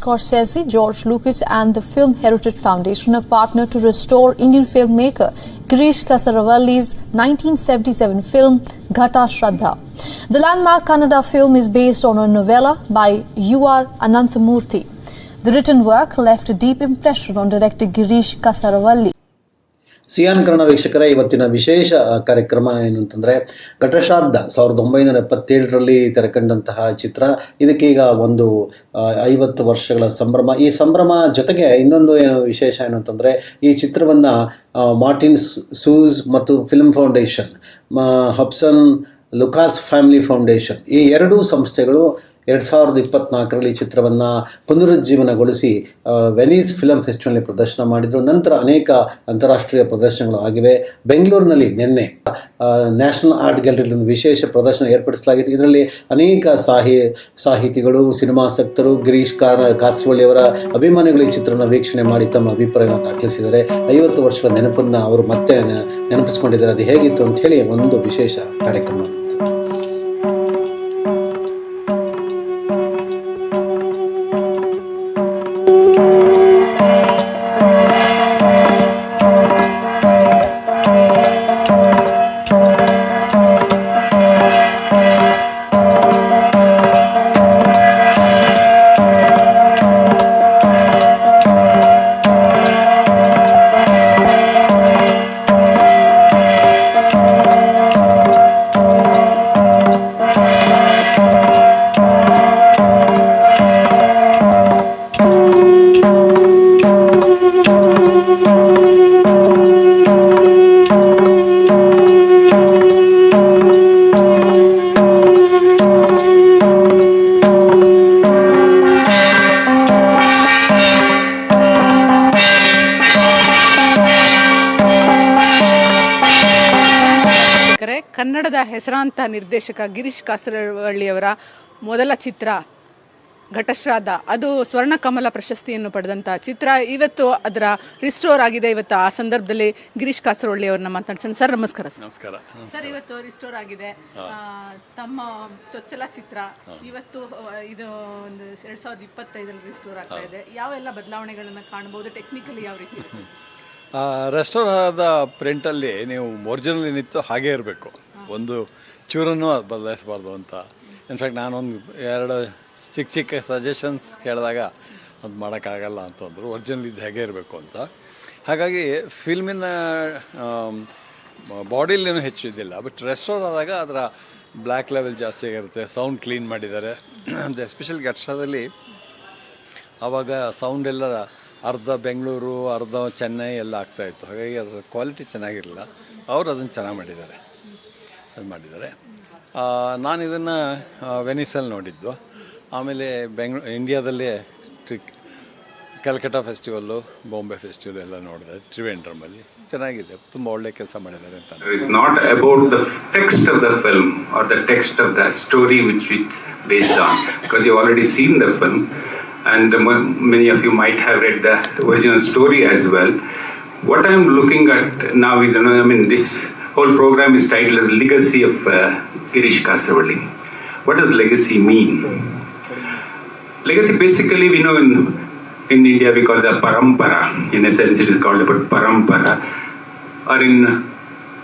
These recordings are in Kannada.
Scorsese, George Lucas, and the Film Heritage Foundation have partnered to restore Indian filmmaker Girish Kasaravalli's 1977 film Ghata Shraddha. The landmark Kannada film is based on a novella by U.R. Ananthamurthy. The written work left a deep impression on director Girish Kasaravalli. ಸಿಯಾನ್ ಕನ್ನಡ ವೀಕ್ಷಕರ, ಇವತ್ತಿನ ವಿಶೇಷ ಕಾರ್ಯಕ್ರಮ ಏನು ಅಂತಂದರೆ ಘಟಶ್ರಾದ್ದ ಸಾವಿರದ ಒಂಬೈನೂರ ಎಪ್ಪತ್ತೇಳರಲ್ಲಿ ತೆರೆಕಂಡಂತಹ ಚಿತ್ರ. ಇದಕ್ಕೀಗ ಒಂದು ಐವತ್ತು ವರ್ಷಗಳ ಸಂಭ್ರಮ. ಈ ಸಂಭ್ರಮ ಜೊತೆಗೆ ಇನ್ನೊಂದು ಏನು ವಿಶೇಷ ಏನು ಅಂತಂದರೆ, ಈ ಚಿತ್ರವನ್ನು ಮಾರ್ಟಿನ್ ಸೂಸ್ ಮತ್ತು film foundation Hobson Lucas family foundation ಈ ಎರಡೂ ಸಂಸ್ಥೆಗಳು ಎರಡು ಸಾವಿರದ ಇಪ್ಪತ್ನಾಲ್ಕರಲ್ಲಿ ಚಿತ್ರವನ್ನು ಪುನರುಜ್ಜೀವನಗೊಳಿಸಿ ವೆನೀಸ್ ಫಿಲಮ್ ಫೆಸ್ಟಿವಲ್ನಲ್ಲಿ ಪ್ರದರ್ಶನ ಮಾಡಿದರು. ನಂತರ ಅನೇಕ ಅಂತಾರಾಷ್ಟ್ರೀಯ ಪ್ರದರ್ಶನಗಳು ಆಗಿವೆ. ಬೆಂಗಳೂರಿನಲ್ಲಿ ನಿನ್ನೆ ನ್ಯಾಷನಲ್ ಆರ್ಟ್ ಗ್ಯಾಲರಿಯಲ್ಲಿ ಒಂದು ವಿಶೇಷ ಪ್ರದರ್ಶನ ಏರ್ಪಡಿಸಲಾಗಿತ್ತು. ಇದರಲ್ಲಿ ಅನೇಕ ಸಾಹಿ, ಸಾಹಿತಿಗಳು ಸಿನಿಮಾಸಕ್ತರು ಗಿರೀಶ್ ಕಾಸರವಳ್ಳಿಯವರ ಅಭಿಮಾನಿಗಳು ಈ ಚಿತ್ರವನ್ನು ವೀಕ್ಷಣೆ ಮಾಡಿ ತಮ್ಮ ಅಭಿಪ್ರಾಯವನ್ನು ದಾಖಲಿಸಿದ್ದಾರೆ. ಐವತ್ತು ವರ್ಷಗಳ ನೆನಪನ್ನು ಅವರು ಮತ್ತೆ ನೆನಪಿಸ್ಕೊಂಡಿದ್ದಾರೆ. ಅದು ಹೇಗಿತ್ತು ಅಂತ ಹೇಳಿ ಒಂದು ವಿಶೇಷ ಕಾರ್ಯಕ್ರಮ ಕನ್ನಡದ ಹೆಸರಾಂತ ನಿರ್ದೇಶಕ ಗಿರೀಶ್ ಕಾಸರವಳ್ಳಿಯವರ ಮೊದಲ ಚಿತ್ರ ಘಟಶ್ರಾದ ಅದು ಸ್ವರ್ಣ ಕಮಲ ಪ್ರಶಸ್ತಿಯನ್ನು ಪಡೆದಂಥ ಚಿತ್ರ. ಇವತ್ತು ಅದರ ರಿಸ್ಟೋರ್ ಆಗಿದೆ. ಇವತ್ತು ಆ ಸಂದರ್ಭದಲ್ಲಿ ಗಿರೀಶ್ ಕಾಸರವಳ್ಳಿ ಅವ್ರನ್ನ ಮಾತಾಡ್ಸೋಣ. ಸರ್ ನಮಸ್ಕಾರ ಸರ್. ನಮಸ್ಕಾರ. ಸರ್ ಇವತ್ತು ರಿಸ್ಟೋರ್ ಆಗಿದೆ. ತಮ್ಮ ಚೊಚ್ಚಲ ಚಿತ್ರ. ಇವತ್ತು ಇದು ಒಂದು ಎರಡ್ ಸಾವಿರದ ಇಪ್ಪತ್ತೈದರಲ್ಲಿ ರಿಸ್ಟೋರ್ ಆಗ್ತಾ ಇದೆ. ಯಾವೆಲ್ಲ ಬದಲಾವಣೆಗಳನ್ನು ಕಾಣಬಹುದು? ಟೆಕ್ನಿಕಲಿ ಯಾವ ರೀತಿ? ರೆಸ್ಟೋರ್ ಆದ ಪ್ರಿಂಟಲ್ಲಿ ನೀವು ಒರಿಜಿನಲ್ ಏನಿತ್ತು ಹಾಗೇ ಇರಬೇಕು. ಒಂದು ಚೂರನ್ನು ಬದಲಾಯಿಸಬಾರ್ದು ಅಂತ. ಇನ್ಫ್ಯಾಕ್ಟ್ ನಾನೊಂದು ಎರಡು ಚಿಕ್ಕ ಚಿಕ್ಕ ಸಜೆಷನ್ಸ್ ಕೇಳಿದಾಗ ಅದು ಮಾಡೋಕ್ಕಾಗಲ್ಲ ಅಂತಂದರು. ಒರಿಜಿನಲ್ ಇದು ಹೇಗೆ ಇರಬೇಕು ಅಂತ. ಹಾಗಾಗಿ ಫಿಲ್ಮಿನ ಬಾಡಿಲೇನು ಹೆಚ್ಚು ಇದ್ದಿಲ್ಲ. ಬಟ್ ರೆಸ್ಟೋರ್ ಆದಾಗ ಅದರ ಬ್ಲ್ಯಾಕ್ ಲೆವೆಲ್ ಜಾಸ್ತಿ ಆಗಿರುತ್ತೆ. ಸೌಂಡ್ ಕ್ಲೀನ್ ಮಾಡಿದ್ದಾರೆ. ಎಸ್ಪೆಷಲಿ ಗಟ್ಸದಲ್ಲಿ ಆವಾಗ ಸೌಂಡ್ ಎಲ್ಲ ಅರ್ಧ ಬೆಂಗಳೂರು, ಅರ್ಧ ಚೆನ್ನೈ ಎಲ್ಲ ಆಗ್ತಾಯಿತ್ತು ಹಾಗಾಗಿ ಅದರ ಕ್ವಾಲಿಟಿ ಚೆನ್ನಾಗಿರಲಿಲ್ಲ. ಅವರು ಅದನ್ನು ಚೆನ್ನಾಗಿ ಮಾಡಿದ್ದಾರೆ. ಅದು ಮಾಡಿದ್ದಾರೆ. ನಾನು ಇದನ್ನು ವೆನಿಸಲ್ಲಿ ನೋಡಿದ್ದು. ಆಮೇಲೆ ಬೆಂಗ್ಳೂ, ಇಂಡಿಯಾದಲ್ಲೇ ಟ್ರಿಕ್ ಕಲ್ಕಟ್ಟಾ ಫೆಸ್ಟಿವಲ್ಲು, ಬಾಂಬೆ ಫೆಸ್ಟಿವಲ್ ಎಲ್ಲ ನೋಡಿದೆ ತ್ರಿವೆಂಡ್ರಮಲ್ಲಿ ಚೆನ್ನಾಗಿದೆ, ತುಂಬ ಒಳ್ಳೆ ಕೆಲಸ ಮಾಡಿದ್ದಾರೆ ಅಂತ. Is not about the text of the film or the text of the story which which based on because you already seen the film and many of you might have read the original story as well what I am looking at now is I mean this whole program is titled as Legacy of uh, Girish Kasavalli. What does legacy mean? Legacy basically, we know in, in India we call it a parampara. In a sense, it is called about parampara. Or in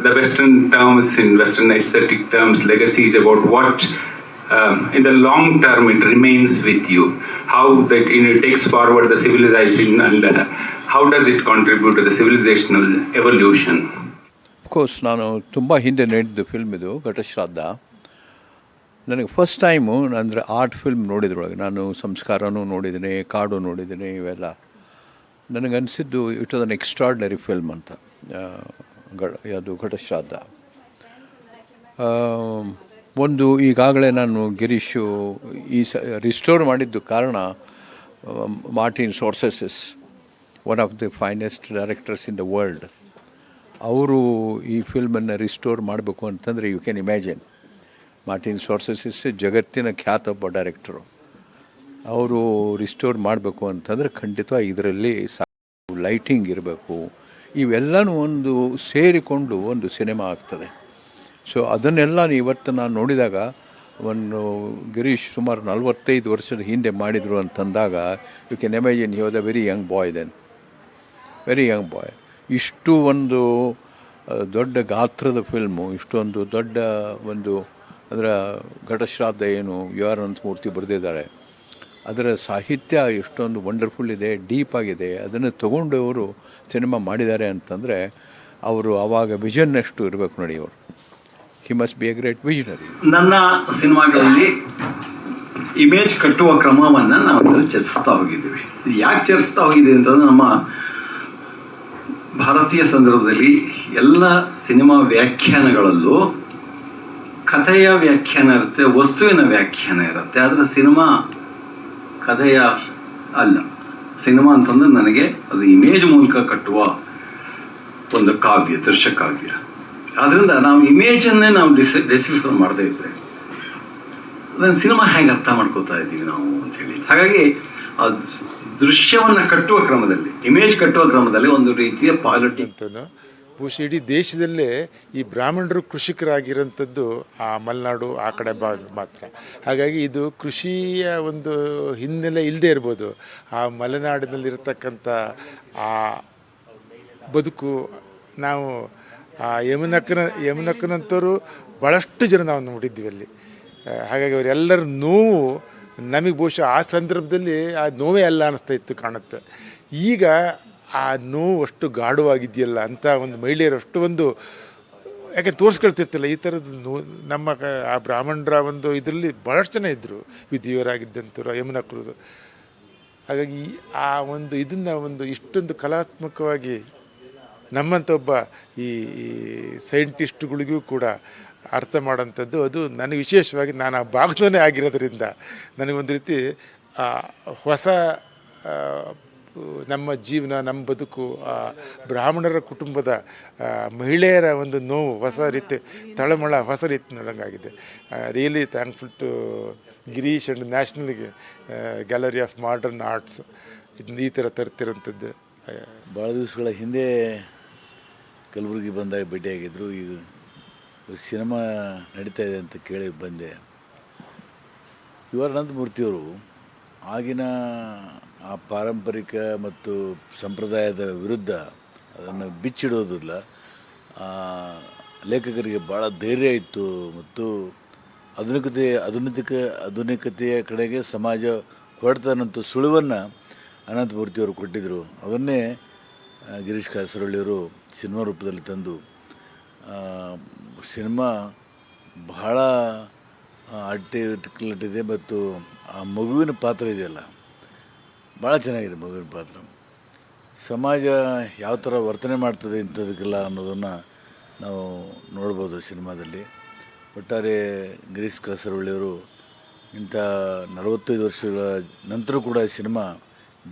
the Western terms, in Western aesthetic terms, legacy is about what um, in the long term it remains with you. How that you know, it takes forward the civilization and uh, how does it contribute to the civilizational evolution. Course ನಾನು ತುಂಬ ಹಿಂದೆ ನೋಡಿದ್ದು ಫಿಲ್ಮ್ ಇದು, ಘಟಶ್ರಾದ್ದ. ನನಗೆ ಫಸ್ಟ್ ಟೈಮು ಅಂದರೆ ಆರ್ಟ್ ಫಿಲ್ಮ್ ನೋಡಿದ್ರೊಳಗೆ, ನಾನು ಸಂಸ್ಕಾರನೂ ನೋಡಿದ್ದೀನಿ, ಕಾಡು ನೋಡಿದ್ದೀನಿ, ಇವೆಲ್ಲ. ನನಗನ್ನಿಸಿದ್ದು it was an extraordinary film ಅಂತ. ಅದು ಘಟಶ್ರಾದ್ದ. ಒಂದು ಈಗಾಗಲೇ ನಾನು ಗಿರೀಶು ಈ ಸ ರಿಸ್ಟೋರ್ ಮಾಡಿದ್ದು ಕಾರಣ Martin Scorsese one of the finest directors in the world ಅವರು ಈ ಫಿಲ್ಮನ್ನು ರಿಸ್ಟೋರ್ ಮಾಡಬೇಕು ಅಂತಂದರೆ you can imagine. Martin Scorsese ಜಗತ್ತಿನ ಖ್ಯಾತ ಒಬ್ಬ ಡೈರೆಕ್ಟರು. ಅವರು ರಿಸ್ಟೋರ್ ಮಾಡಬೇಕು ಅಂತಂದರೆ ಖಂಡಿತ ಇದರಲ್ಲಿ ಲೈಟಿಂಗ್ ಇರಬೇಕು. ಇವೆಲ್ಲನೂ ಒಂದು ಸೇರಿಕೊಂಡು ಒಂದು ಸಿನಿಮಾ ಆಗ್ತದೆ. ಸೊ, ಅದನ್ನೆಲ್ಲ ಇವತ್ತು ನಾನು ನೋಡಿದಾಗ, ಒಂದು ಗಿರೀಶ್ ಸುಮಾರು ನಲವತ್ತೈದು ವರ್ಷದ ಹಿಂದೆ ಮಾಡಿದರು ಅಂತಂದಾಗ, you can imagine he was a very young boy then. Very young boy. ಇಷ್ಟು ಒಂದು ದೊಡ್ಡ ಗಾತ್ರದ ಫಿಲ್ಮು ಇಷ್ಟೊಂದು ದೊಡ್ಡ ಒಂದು ಅದರ ಘಟಶ್ರಾದ್ದ ಏನು, ಯು ಆರ್ ಅನಂತಮೂರ್ತಿ ಬರೆದಿದ್ದಾರೆ. ಅದರ ಸಾಹಿತ್ಯ ಎಷ್ಟೊಂದು ವಂಡರ್ಫುಲ್ ಇದೆ ಡೀಪ್ ಆಗಿದೆ. ಅದನ್ನು ತಗೊಂಡು ಅವರು ಸಿನಿಮಾ ಮಾಡಿದ್ದಾರೆ ಅಂತಂದರೆ, ಅವರು ಆವಾಗ ವಿಷನ್ ಎಷ್ಟು ಇರಬೇಕು ನೋಡಿ ಅವರು he must be a great visionary ನನ್ನ ಸಿನಿಮಾಗಳಲ್ಲಿ ಇಮೇಜ್ ಕಟ್ಟುವ ಕ್ರಮವನ್ನು ನಾವು ಚರ್ಚಿಸ್ತಾ ಹೋಗಿದ್ದೀವಿ. ಯಾಕೆ ಚರ್ಚಿಸ್ತಾ ಹೋಗಿದ್ದೀವಿ ಅಂತಂದ್ರೆ, ನಮ್ಮ ಭಾರತೀಯ ಸಂದರ್ಭದಲ್ಲಿ ಎಲ್ಲ ಸಿನಿಮಾ ವ್ಯಾಖ್ಯಾನಗಳಲ್ಲೂ ಕಥೆಯ ವ್ಯಾಖ್ಯಾನ ಇರುತ್ತೆ, ವಸ್ತುವಿನ ವ್ಯಾಖ್ಯಾನ ಇರುತ್ತೆ. ಆದರೆ ಸಿನಿಮಾ ಕಥೆಯ ಅಲ್ಲ. ಸಿನಿಮಾ ಅಂತಂದ್ರೆ ನನಗೆ ಅದು ಇಮೇಜ್ ಮೂಲಕ ಕಟ್ಟುವ ಒಂದು ಕಾವ್ಯ, ದೃಶ್ಯ ಕಾವ್ಯ. ಆದ್ರಿಂದ ನಾವು ಇಮೇಜನ್ನೇ ನಾವು ಡಿಸ್ ಮಾಡದೇ ಇದ್ರೆ ಅದನ್ನು ಸಿನಿಮಾ ಹೇಗೆ ಅರ್ಥ ಮಾಡ್ಕೋತಾ ಇದ್ದೀವಿ ನಾವು ಅಂತ ಹೇಳಿ. ಹಾಗಾಗಿ ಆ ದೃಶ್ಯವನ್ನ ಕಟ್ಟುವ ಕ್ರಮದಲ್ಲಿ ಇಮೇಜ್ ಕಟ್ಟುವ ಕ್ರಮದಲ್ಲಿ ಒಂದು ರೀತಿಯ ಪಾಲಿಟಿ. ಬಹುಶಃ ಇಡೀ ದೇಶದಲ್ಲೇ ಈ ಬ್ರಾಹ್ಮಣರು ಕೃಷಿಕರಾಗಿರೋಂಥದ್ದು ಆ ಮಲೆನಾಡು, ಆ ಕಡೆ ಭಾಗ ಮಾತ್ರ. ಹಾಗಾಗಿ ಇದು ಕೃಷಿಯ ಒಂದು ಹಿನ್ನೆಲೆ ಇಲ್ಲದೆ ಇರ್ಬೋದು. ಆ ಮಲೆನಾಡಿನಲ್ಲಿರತಕ್ಕಂಥ ಆ ಬದುಕು, ನಾವು ಆ ಯಮುನಕ್ಕನ ಯಮುನಕ್ಕನಂಥವರು ಭಾಳಷ್ಟು ಜನ ನಾವು ನೋಡಿದ್ವಿ ಅಲ್ಲಿ. ಹಾಗಾಗಿ ಅವರೆಲ್ಲರ ನೋವು ನಮಗೆ ಬಹುಶಃ ಆ ಸಂದರ್ಭದಲ್ಲಿ ಆ ನೋವೇ ಅಲ್ಲ ಅನ್ನಿಸ್ತಾ ಇತ್ತು ಕಾಣುತ್ತೆ. ಈಗ ಆ ನೋವು ಅಷ್ಟು ಗಾಢವಾಗಿದೆಯಲ್ಲ ಅಂತ ಒಂದು ಮಹಿಳೆಯರು ಅಷ್ಟು ಒಂದು, ಯಾಕೆ ತೋರಿಸ್ಕೊಳ್ತಿರ್ತಿಲ್ಲ, ಈ ಥರದ್ದು ನೋ, ನಮ್ಮ ಆ ಬ್ರಾಹ್ಮಣರ ಒಂದು ಇದರಲ್ಲಿ ಭಾಳಷ್ಟು ಜನ ಇದ್ದರು ವಿಧಿಯವರಾಗಿದ್ದಂಥವ್ರು ಯಮುನಕ್ಕರು ಹಾಗಾಗಿ ಆ ಒಂದು ಇದನ್ನು ಒಂದು ಇಷ್ಟೊಂದು ಕಲಾತ್ಮಕವಾಗಿ ನಮ್ಮಂಥ ಒಬ್ಬ ಈ ಸೈಂಟಿಸ್ಟ್ಗಳಿಗೂ ಕೂಡ ಅರ್ಥ ಮಾಡೋಂಥದ್ದು ಅದು ನನಗೆ ವಿಶೇಷವಾಗಿ ನಾನು ಆ ಭಾಗದವೇ ಆಗಿರೋದ್ರಿಂದ ನನಗೊಂದು ರೀತಿ ಹೊಸ ನಮ್ಮ ಜೀವನ, ನಮ್ಮ ಬದುಕು, ಆ, ಬ್ರಾಹ್ಮಣರ ಕುಟುಂಬದ ಮಹಿಳೆಯರ ಒಂದು ನೋವು, ಹೊಸ ರೀತಿ, ತಳಮಳ, ಹೊಸ ರೀತಿ ನೋಡೋಂಗಾಗಿದೆ really thankful to Girish and national gallery of modern arts ಇದನ್ನ ಈ ಥರ ತರ್ತಿರೋಂಥದ್ದು ಭಾಳ ದಿವಸಗಳ ಹಿಂದೆ ಕಲಬುರಗಿ ಬಂದಾಗ ಭೇಟಿಯಾಗಿದ್ದರು ಈಗ ಸಿನಿಮಾ ನಡೀತಾ ಇದೆ ಅಂತ ಕೇಳಿ ಬಂದೆ. ಯು ಆರ್ ಅನಂತಮೂರ್ತಿಯವರು ಆಗಿನ ಆ ಪಾರಂಪರಿಕ ಮತ್ತು ಸಂಪ್ರದಾಯದ ವಿರುದ್ಧ ಅದನ್ನು ಬಿಚ್ಚಿಡೋದಿಲ್ಲ. ಲೇಖಕರಿಗೆ ಭಾಳ ಧೈರ್ಯ ಇತ್ತು ಮತ್ತು ಆಧುನಿಕತೆ, ಆಧುನಿಕ, ಆಧುನಿಕತೆಯ ಕಡೆಗೆ ಸಮಾಜ ಹೊರಡ್ತಾನಂತ ಸುಳಿವನ್ನು ಅನಂತಮೂರ್ತಿಯವರು ಕೊಟ್ಟಿದ್ದರು ಅದನ್ನೇ ಗಿರೀಶ್ ಕಾಸರಳ್ಳಿಯವರು ಸಿನಿಮಾ ರೂಪದಲ್ಲಿ ತಂದು ಸಿನಿಮಾ ಬಹಳ ಇದೆ ಮತ್ತು ಆ ಮಗುವಿನ ಪಾತ್ರ ಇದೆಯಲ್ಲ ಭಾಳ ಚೆನ್ನಾಗಿದೆ ಮಗುವಿನ ಪಾತ್ರ. ಸಮಾಜ ಯಾವ ಥರ ವರ್ತನೆ ಮಾಡ್ತದೆ ಇಂಥದಕ್ಕೆಲ್ಲ ಅನ್ನೋದನ್ನು ನಾವು ನೋಡ್ಬೋದು ಸಿನಿಮಾದಲ್ಲಿ. ಒಟ್ಟಾರೆ ಗಿರೀಶ್ ಕಾಸರವಳ್ಳಿಯವರು ಇಂಥ ನಲವತ್ತೈದು ವರ್ಷಗಳ ನಂತರ ಕೂಡ ಸಿನಿಮಾ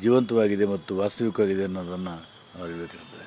ಜೀವಂತವಾಗಿದೆ ಮತ್ತು ವಾಸ್ತವಿಕವಾಗಿದೆ ಅನ್ನೋದನ್ನು ಅರಿಬೇಕಾಗ್ತದೆ